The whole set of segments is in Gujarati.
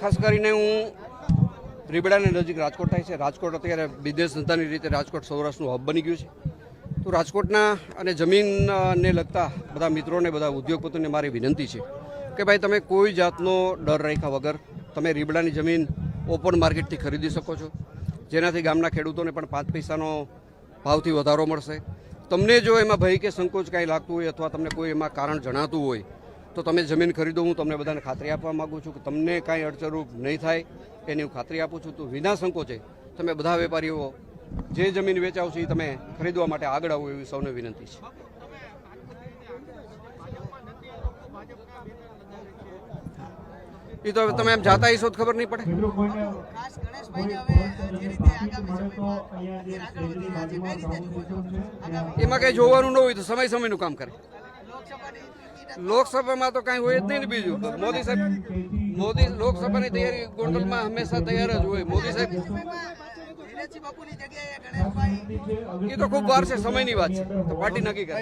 ખાસ કરીને હું રીબડાની નજીક રાજકોટ થાય છે. રાજકોટ અત્યારે બિઝનેસ ધંધાની રીતે રાજકોટ સૌરાષ્ટ્રનું હબ બની ગયું છે. તો રાજકોટના અને જમીનને લગતા બધા મિત્રોને, બધા ઉદ્યોગપતિઓને મારી વિનંતી છે કે ભાઈ તમે કોઈ જાતનો ડર રાખ્યા વગર તમે રીબડાની જમીન ઓપન માર્કેટથી ખરીદી શકો છો. જેનાથી ગામના ખેડૂતોને પણ પાંચ પૈસાનો ભાવથી વધારો મળશે. તમને જો એમાં ભય કે સંકોચ કાંઈ લાગતું હોય અથવા તમને કોઈ એમાં કારણ જણાતું હોય તો તમે જમીન ખરીદો હું તમને બધાને ખાતરી આપવા માગું છું કે તમને કાંઈ અડચણરૂપ નહીં થાય એની હું ખાતરી આપું છું. તો વિના સંકોચે તમે બધા વેપારીઓ જે જમીન વેચાવશો એ તમે ખરીદવા માટે આગળ આવો એવી સૌને વિનંતી છે. એ તો હવે તમે એમ જાતા હશો તો ખબર નહીં પડે. છે છે. એમાં કંઈ જોવાનું ન હોય તો સમય સમયનું કામ કરે. લોકસભામાં તો કાંઈ હોય જ નહીં ને બીજું મોદી સાહેબ મોદી લોકસભાની તૈયારી ગોંડલમાં હંમેશા તૈયાર જ હોય મોદી સાહેબ એ તો ખૂબ વાર છે સમયની વાત છે તો પાર્ટી નક્કી કરે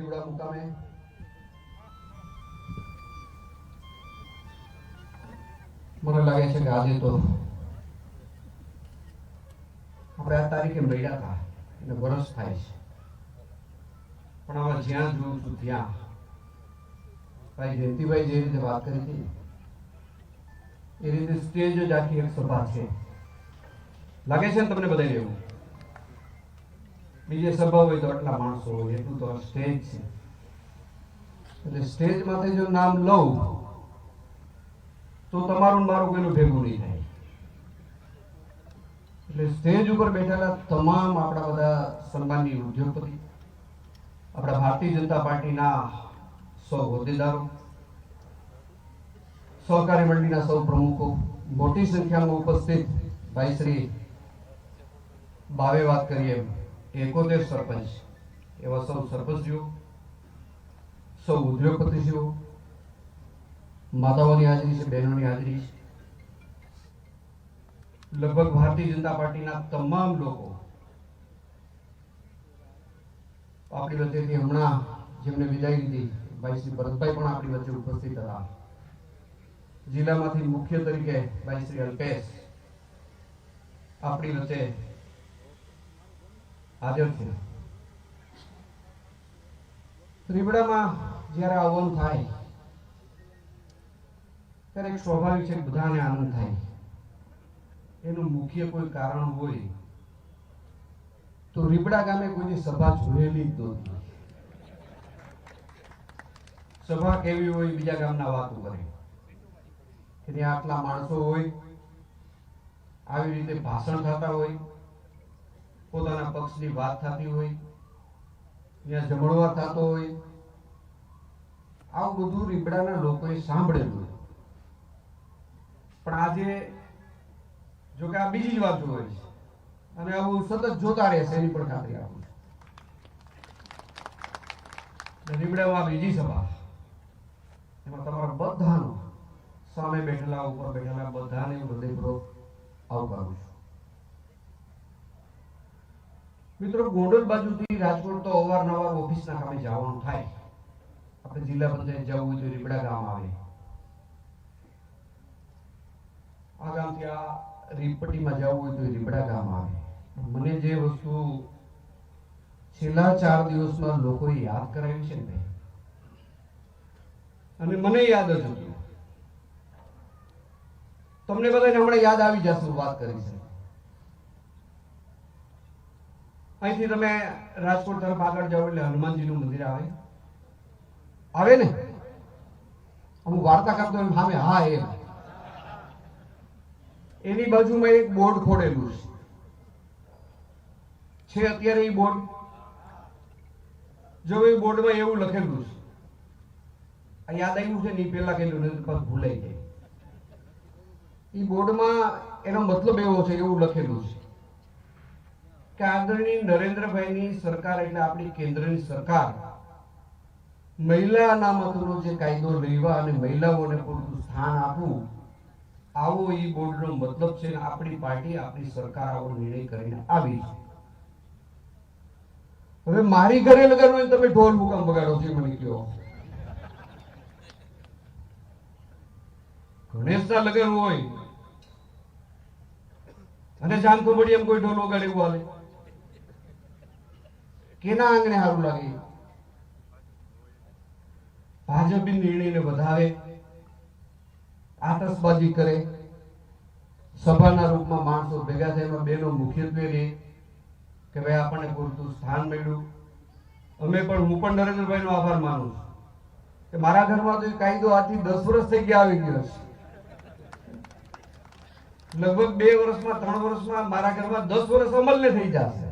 દીવડા મુકામે મને લાગે છે કે આજે તો આપણે આ તારીખે મળ્યા હતા એટલે વરસ થાય છે પણ આમાં જ્યાં જોઉં છું ત્યાં ભાઈ જયંતિભાઈ જે રીતે વાત કરી હતી એ રીતે સ્ટેજ જ આખી એક સભા છે લાગે છે ને તમને બધાને એવું બીજે સભા હોય તો આટલા માણસો હોય, એટલું તો સ્ટેજ છે. એટલે સ્ટેજ માથે જો નામ લઉં, તો તમારું મારું કોઈનું ભેગું નહીં થાય. એટલે સ્ટેજ ઉપર બેઠેલા તમામ આપણા બધા સન્માનની ઉદ્યોગપતિ, આપણા ભારતીય જનતા પાર્ટીના સૌ હોદ્દેદારો, સહકારી મંડળીના સૌ પ્રમુખો, મોટી સંખ્યામાં ઉપસ્થિત ભાઈ શ્રી ભાવે વાત કરીએ એમ. એકોતેર સરપંચ. એવા સૌ સરપંચીઓ સૌ ઉદ્યોગપતિશ્રીઓ માતાઓની હાજરી છે, બહેનોની હાજરી છે. લગભગ ભારતીય જનતા પાર્ટીના તમામ લોકો આપણી વચ્ચેથી હમણાં જેમને વિદાય લીધી ભાઈ શ્રી ભરતભાઈ પણ આપણી વચ્ચે ઉપસ્થિત હતા. જિલ્લામાંથી મુખ્ય તરીકે ભાઈ શ્રી અલ્પેશ આપણી વચ્ચે હાજર છે જ્યારે આવવાનું થાય, ત્યારે એક સ્વાભાવિક છે બધાને આનંદ થાય. એનું મુખ્ય કોઈ કારણ હોય તો રીબડા ગામે કોઈની સભા જોયેલી જ નહોતી. સભા કેવી હોય બીજા ગામના વાતો કરે. કે ત્યાં આટલા માણસો હોય, આવી રીતે ભાષણ થતા હોય પોતાના પક્ષની વાત થતી હોય, ત્યાં જમણવાર થતો હોય, આવું બધું રીબડાના લોકોએ સાંભળેલું પણ આજે જો કે આ બીજી વાત હોય છે, અને આવું સતત જોતા રહેશે એની પણ ખાતરી આપું રીબડામાં બીજી સભા. એમાં તમારા બધાનો સામે બેઠેલા, ઉપર બેઠેલા બધાને હૃદયપૂર્વક આવકારું છું. મિત્રો, ગોંડલ બાજુથી રાજકોટ તો અવારનવાર ઓફિસના કામે જવાનું થાય. આપણે જિલ્લા પંચાયત જવું હોય તો રીબડા ગામ આવે. આ ગામથી આ રીપટીમાં જવું હોય તો રીબડા ગામ આવે. મને જે વસ્તુ છેલ્લા ચાર દિવસમાં લોકોએ યાદ કરાવ્યું છે ને, અને મને યાદ હતું. તમને બધાને હમણાં યાદ આવી જશે વાત કરી છે અહીંથી તમે રાજકોટ તરફ આગળ જાઓ એટલે હનુમાનજીનું મંદિર આવે. આવે ને? હું વાર્તા કરતો એમ સામે, હા એમ એની બાજુમાં એક બોર્ડ ખોડેલું છે. અત્યારે એ બોર્ડ. જો એ બોર્ડમાં એવું લખેલું છે. આ યાદ આવ્યું છે ને, એ પેલા કહેલું નથી પાછું ભૂલાઈ જાય. એ બોર્ડમાં એનો મતલબ એવો છે, એવું લખેલું છે. કે આદરણીય નરેન્દ્રભાઈની સરકાર એટલે આપણી કેન્દ્રની સરકાર. મહિલા અનામતનો જે કાયદો લેવા અને મહિલાઓને પૂરતું સ્થાન આપવું, આવો એ બોર્ડનો મતલબ છે આપણી પાર્ટી આપણી સરકાર આવો નિર્ણય કરીને આવી છે. હવે મારી ઘરે હોય તમે ઢોલ મુકામ બગાડો છો મને કયો ગણેશના લગન હોય. અને જામકંબડી એમ કોઈ ઢોલ વગાડે એવું કેના આંગણે સારું લાગે? ભાજપ નિર્ણયને વધાવે, આતશબાજી કરે, સભાના રૂપમાં માણસો ભેગા એમાં બેનો મુખ્યત્વે રહે કે ભાઈ આપણને પૂરતું સ્થાન મળ્યું. અમે પણ, હું પણ નરેન્દ્રભાઈનો આભાર માનું છું. કે મારા ઘરમાં તો એ કાયદો આજથી દસ વર્ષ થઈ ગયા આવી ગયો છે. લગભગ બે વર્ષમાં, ત્રણ વર્ષમાં મારા ઘરમાં દસ વર્ષ અમલને થઈ જશે.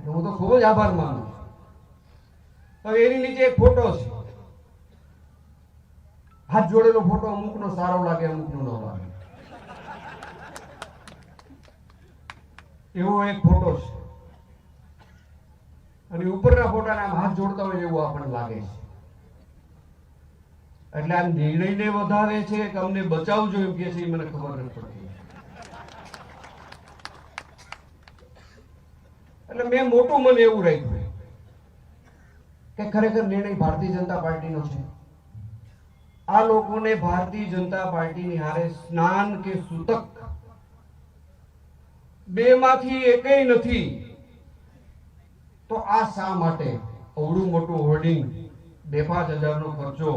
એટલે હું તો ખૂબ જ આભાર માનું હવે એની નીચે એક ફોટો છે. હાથ જોડેલો ફોટો અમુકનો સારો લાગે, અમુકનો ન લાગે. એવો એક ફોટો છે. અને ઉપરના ફોટાને આમ હાથ જોડતા હોય એવું આપણને લાગે છે. એટલે આ નિર્ણયને વધારે છે કે અમને બચાવજો એમ કે છે એ મને ખબર નથી પડતી. એટલે મેં મોટું મને એવું રાખ્યું કે ખરેખર નિર્ણય ભારતીય જનતા પાર્ટીનો છે. આ લોકોને ભારતીય જનતા પાર્ટીની હારે સ્નાન કે સૂતક બે માંથી એકય નથી. તો આ શા માટે? અવડું મોટું હોર્ડિંગ બે પાંચ હજારનો ખર્ચો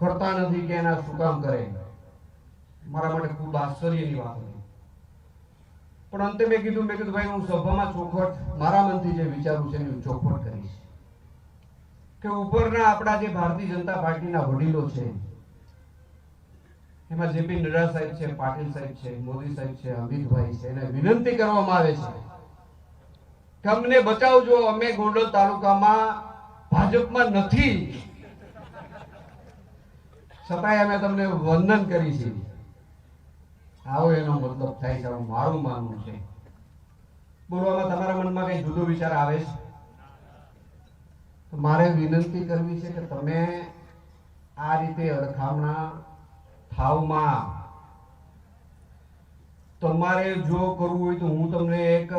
કરતા નથી કે એના શું કામ કરે? મારા માટે ખૂબ આશ્ચર્યની વાત પણ અંતે મેં કીધું મેં કીધું, ભાઈ, હું સભામાં ચોખવટ, મારા મનથી જે વિચારું છે એની ચોખવટ કરીશ. કે ઉપરના આપણા જે ભારતીય જનતા પાર્ટીના વડીલો છે, એમાં જેપી નડ્ડા સાહેબ છે, પાટીલ સાહેબ છે, મોદી સાહેબ છે, અમિતભાઈ છે, એને વિનંતી કરવામાં આવે છે કે અમને બચાવજો, અમે ગોંડલ તાલુકામાં ભાજપમાં નથી. છતાંય અમે તમને વંદન કરી છે આવો એનો મતલબ થાય છે મારું માનવું છે. બોલવામાં તમારા મનમાં કઈ જુદો વિચાર આવે છે? મારે વિનંતી કરવી છે કે તમે આ રીતે અડખામણા થાવમાં તમારે જો કરવું હોય તો હું તમને એક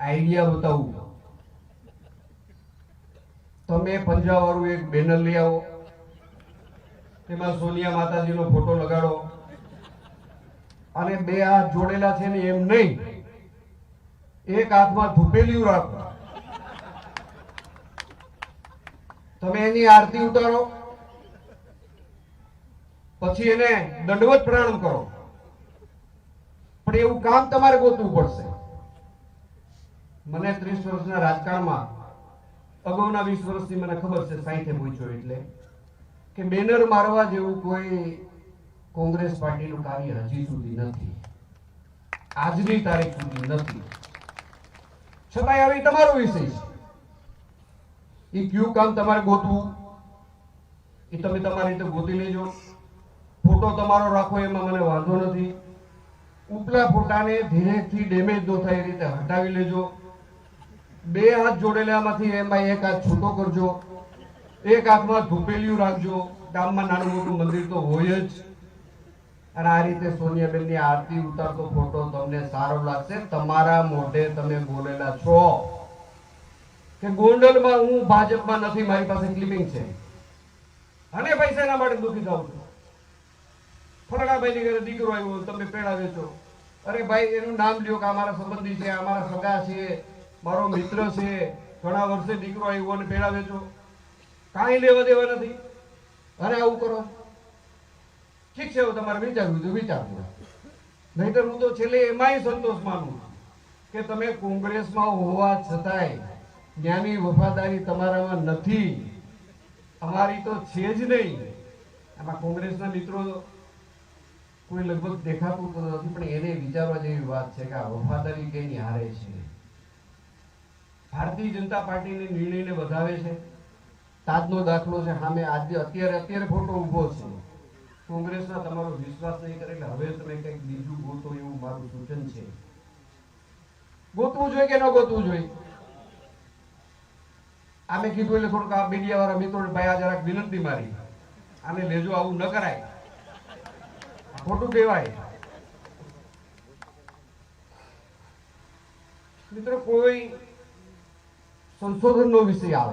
આઈડિયા બતાવું. તમે પંજાવાળું એક બેનર લઈ આવો. તેમાં સોનિયા માતાજીનો ફોટો લગાડો. અને બે હાથ જોડેલા છે ને એમ નહીં. એક હાથમાં ધૂપેલિયું રાખો. તમે એની આરતી ઉતારો. પછી એને દંડવત પ્રણામ કરો. પણ એવું કામ તમારે ગોતવું પડશે. મને ત્રીસ વર્ષના રાજકારણમાં, અગાઉના વીસ વર્ષથી મને ખબર છે સાહીઠે પૂછ્યો એટલે, કે બેનર મારવા જેવું કોઈ કોંગ્રેસ પાર્ટીનું કાર્ય હજી સુધી નથી. આજની તારીખ સુધી નથી. છતાંય હવે તમારો વિષય છે. એ કયું કામ તમારે ગોતવું? એ તમે તમારી રીતે ગોતી લેજો. ફોટો તમારો રાખો, એમાં મને વાંધો નથી. ઉપલા ફોટાને ધીરેથી ડેમેજ ન થાય એ રીતે હટાવી લેજો. બે હાથ જોડેલામાંથી એમાં એક હાથ છૂટો કરજો. એક હાથમાં ધૂપેલિયું રાખજો. ગામમાં નાનું મોટું મંદિર તો હોય જ. અને આ રીતે સોનિયાબેનની આરતી ઉતારતો ફોટો તમને સારો લાગશે. તમારા મોઢે તમે બોલેલા છો કે ગોંડલમાં હું ભાજપમાં નથી, મારી પાસે ક્લિપિંગ છે. અને પૈસા એના માટે દુખી જાઉં છું. ફલાણાભાઈની ઘરે દીકરો આવ્યો તમે પેડા વેચો. અરે ભાઈ, એનું નામ લ્યો કે અમારા સંબંધી છે, અમારા સગા છે, મારો મિત્ર છે, ઘણા વર્ષે દીકરો આવ્યો અને પેડા વેચો. કાંઈ લેવા દેવા નથી. અને આવું કરો. ઠીક છે એવું તમારે વિચારવું તો વિચારજો. નહીતર હું તો છેલ્લે એમાંય સંતોષ માનું કે તમે કોંગ્રેસમાં હોવા છતાંય જ્ઞાની વફાદારી તમારામાં નથી. અમારી તો છે જ નહીં. આમાં કોંગ્રેસના મિત્રો કોઈ લગભગ દેખાતું તો નથી, પણ એને વિચારવા જેવી વાત છે કે આ વફાદારી કઈ હારે છે. ભારતીય જનતા પાર્ટીને નિર્ણયને વધાવે છે. તાજનો દાખલો છે સામે આજે અત્યારે અત્યારે ફોટો ઊભો છે. કોંગ્રેસના તમારો વિશ્વાસ નહીં કરે એટલે હવે તમે કંઈક બીજું ગોતો એવું મારું સૂચન છે. ગોતવું જોઈએ કે ન ગોતવું જોઈએ? આમે કીધું એટલે થોડુંક આ મીડિયા વાળા મિત્રો ભાઈ આ જરાક વિનંતી મારી. આને લેજો, આવું ન કરાય. ખોટું કહેવાય. મિત્રો, કોઈ સંશોધનનો વિષય આવે.